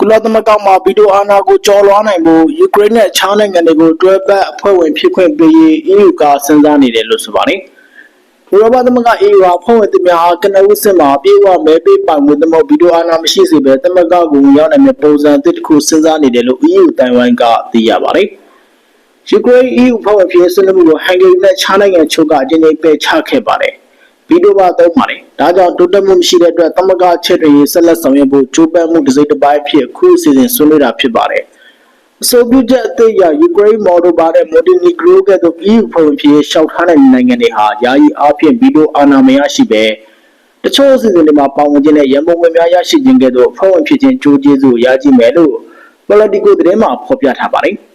ကုလသမဂ္ဂမှာဗီတိုအာဏာကိုကျော်လွှားနိုင်ဖို့ယူကရိန်းနဲ့အခြားနိုင်ငံတွေကိုတွဲပတ်အဖွဲ့ဝင်ဖြစ်ခွင့်ပေးရေး EU ကစဉ်းစားနေတယ်လို့ဆိုပါတယ်။ဥရောပသမဂ္ဂ EU ဟာအဖွဲ့ဝင်သူများအားကနဦးစစ်မှာအပြည့်အဝမဲပေးပိုင်မှုသမဗီတိုအာဏာမရှိစေဘဲသမဂ္ဂကိုဝင်ရောက်နိုင်တဲ့ပုံစံအသစ်တစ်ခုစဉ်းစားနေတယ်လို့ EU တိုင်ဝမ်ကသိရပါတယ်။ယူကရိန်း EU ဖွဲ့ဝင်ဖြစ်ဆွေးနွေးမှုကိုဟန်ဂေရီနဲ့ခြားနိုင်ငံချုပ်ကအကျဉ်းချင်းပယ်ချခဲ့ပါတယ်။ ဗီတိုပါသုံးပါတယ်။ဒါကြောင့်တိုးတက်မှုမရှိတဲ့အတွက်သမဂ္ဂချက်တွေဆက်လက်ဆောင်ရွက်ဖို့ကြိုးပမ်းမှုတစ်စိတ်တစ်ပိုင်းဖြစ်အခုအစီအစဉ်ဆွေးနွေးတာဖြစ်ပါတယ်။အဆိုပြုချက်အသစ်အရယူကရိန်းမော်ဒိုဘာနဲ့မို်တင်နီဂရိုကဲ့သို့ EU ဖွဲ့ဝင်ဖြစ်ရှောက်ထားတဲ့နိုင်ငံတွေဟာယာယီအားဖြင့်ဗီတိုအာဏာမရရှိပဲတချို့အစီအစဉ်တွေမှာပါဝင်ခြင်းနဲ့ရန်ပုံငွေများရရှိခြင်းကဲ့သို့ဖွဲ့ဝင်ဖြစ်ခြင်းကြိုးကျေးဇူးရကြည့်မယ်လို့ Politico သတင်းမှာဖော်ပြထားပါတယ်။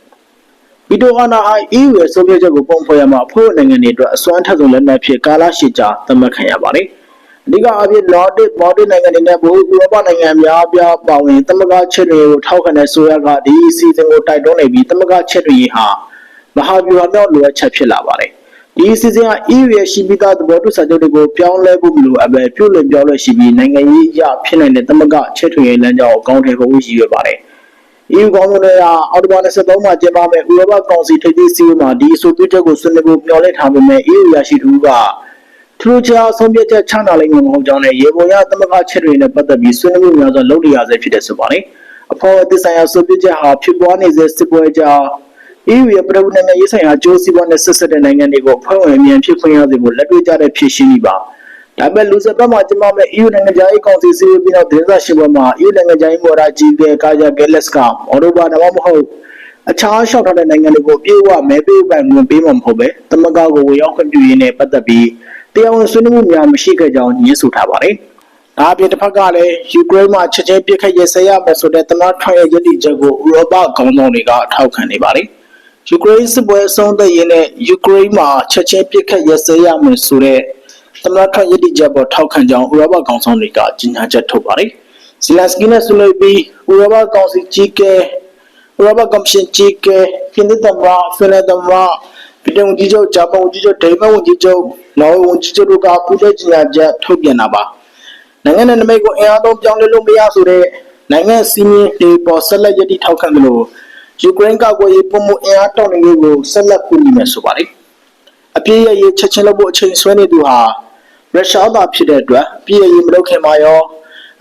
ဗီတိုအာဏာဟာ EU ရဲ့ဆုံးဖြတ်ချက်ကိုပုံဖော်ရမှာအဖွဲ့ဝင်နိုင်ငံတွေအတွက်အစွမ်းထက်ဆုံးလက်နက်ဖြစ်ကာလရှည်ကြာသတ်မှတ်ခံရပါတယ်။အဓိကအဖြစ် Nordic Baltic နိုင်ငံတွေနဲ့ဗဟိုဥရောပနိုင်ငံများအပြားပါဝင်သမဂ္ဂချက်တွေကိုထောက်ခံတဲ့ဆိုရကဒီအစီအစဉ်ကိုတိုက်တွန်းနေပြီးသမဂ္ဂချက်တွေဟာမဟာဗျူဟာမြောက်လိုအပ်ချက်ဖြစ်လာပါတယ်။ဒီအစီအစဉ်က EU ရဲ့ရှိပြီးသားသဘောတူစာချုပ်တွေကိုပြောင်းလဲဖို့မလိုအပ်ပဲပြုလင်ပြောင်းလဲရှိပြီးနိုင်ငံရေးအရဖြစ်နိုင်တဲ့သမဂ္ဂချက်တွေရဲ့လမ်းကြောင်းကိုအကောင့်ထဲပေါ်ရည်ရွယ်ပါတယ်။ EU ကောင်းဆောင်တွေကအော်တိုဘာ23မှာကျင်းပမယ့်ဥရောပကောင်စီထိပ်သီးစည်းဝေးမှာဒီအဆိုပြုချက်ကိုဆွေးနွေးဖို့မျှော်လင့်ထားပေမဲ့ EU ရရှိသူကထူးခြားဆုံးဖြတ်ချက်ချနိုင်လိမ့်မယ်မဟုတ်ကြောင်းနဲ့ရေပေါ်ရသမဂ္ဂချက်တွေနဲ့ပတ်သက်ပြီးဆွေးနွေးမှုများစွာလုပ်နေရဆဲဖြစ်တဲ့ဆိုပါတယ်။အဖွဲ့အသစ်ဆိုင်ရာဆွေးနွေးချက်ဟာဖြစ်ပွားနေစေစစ်ပွဲကြောင့် EU ရဲ့ပြည်ထောင်နိုင်ငံရေးဆိုင်ရာအကျိုးစီးပွားနဲ့ဆက်ဆက်တဲ့နိုင်ငံတွေကိုအဖွဲ့ဝင်အမြန်ဖြစ်ခွင့်ရစေဖို့လက်တွေ့ကျတဲ့ဖြစ်ရှင်းနေပါ ဒါပေမဲ့လူစပ်ပတ်မှာကျင်းပမဲ့ EU နိုင်ငံခြားရေးကောင်စီစည်းဝေးပြီးနောက်သတင်းစာရှင်းပွဲမှာ EU နိုင်ငံခြားရေးမော်ဒကြီးကကာယာဂဲလက်စ်ကအော်တိုဘာဒါမှမဟုတ်အခြားလျှောက်ထားတဲ့နိုင်ငံတွေကိုပြေဝမဲပေးပိုင်ခွင့်ပေးမှာမဟုတ်ပဲတမကကိုဝင်ရောက်ခွင့်ပြုရင်းနဲ့ပတ်သက်ပြီးတရားဝင်ဆွေးနွေးမှုများမရှိခဲ့ကြောင်းညှင်းဆိုထားပါတယ်။ဒါအပြင်တစ်ဖက်ကလည်းယူကရိန်းမှာချက်ချင်းပြစ်ခတ်ရစဲရမယ်ဆိုတဲ့သမ္မတထွန်ရဲ့ယက်တီချက်ကိုဥရောပခေါင်းဆောင်တွေကထောက်ခံနေပါတယ်။ယူကရိန်းစစ်ပွဲအဆုံးသတ်ရေးနဲ့ယူကရိန်းမှာချက်ချင်းပြစ်ခတ်ရစဲရမယ်ဆိုတဲ့ သမ္မတထွန်ယက်တီချက်ပေါ်ထောက်ခံကြောင်းဥရောပခေါင်းဆောင်တွေကကြေညာချက်ထုတ်ပါတယ်။ဇီလန်စကီနဲ့ဆွေးနွေးပြီးဥရောပကောင်စီကြီးကဲဥရောပကော်မရှင်ကြီးကဲပြင်သစ်သမ္မတဖင်လန်သမ္မတပြည်ထောင်ကြီးချုပ်ဂျပန်ဝန်ကြီးချုပ်ဒိန်းမတ်ဝန်ကြီးချုပ်နော်ဝေဝန်ကြီးချုပ်တို့ကပူးတွဲကြေညာချက်ထုတ်ပြန်တာပါနိုင်ငံနဲ့နမိတ်ကိုအင်အားသုံးပြောင်းလဲလို့မရဆိုတဲ့နိုင်ငံစီးမင်းတွေပေါ်ဆက်လက်ယက်တီထောက်ခံတယ်လို့ယူကရိန်းကကွယ်ရေးပုံမှုအင်အားတောင်းနေရေးကိုဆက်လက်ကူညီမယ်ဆိုပါတယ်အပြည့်ရရေးချက်ချင်းလုပ်ဖို့အချိန်ဆွဲနေသူဟာ ရုရှားသားဖြစ်တဲ့အတွက်အပြည့်ရရေးမလုပ်ခင်မှာရော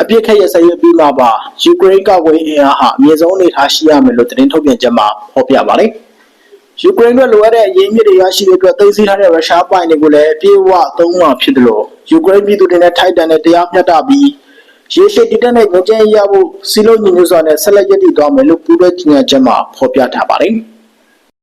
အပြစ်ခက်ရစရေးပြီးမှပါယူကရိန်းကကွယ်အင်အားဟာအမြင့်ဆုံးအနေထားရှိရမယ်လို့သတင်းထုတ်ပြန်ချက်မှာဖော်ပြပါတယ်။ယူကရိန်းတို့လိုအပ်တဲ့အရေးမြစ်တွေရရှိတဲ့အတွက်သိမ်းဆည်းထားတဲ့ရုရှားပိုင်တွေကိုလည်းအပြည့်အဝသုံးမှာဖြစ်တယ်လို့ယူကရိန်းပြည်သူတွေနဲ့ထိုက်တန်တဲ့တရားမျှတပြီးရေရှည်တည်တဲ့ငြိမ်းချမ်းရေးရဖို့စီလုံးညီညွတ်စွာနဲ့ဆက်လက်ရည်တည်သွားမယ်လို့ပူးတွဲကြေညာချက်မှာဖော်ပြထားပါတယ်။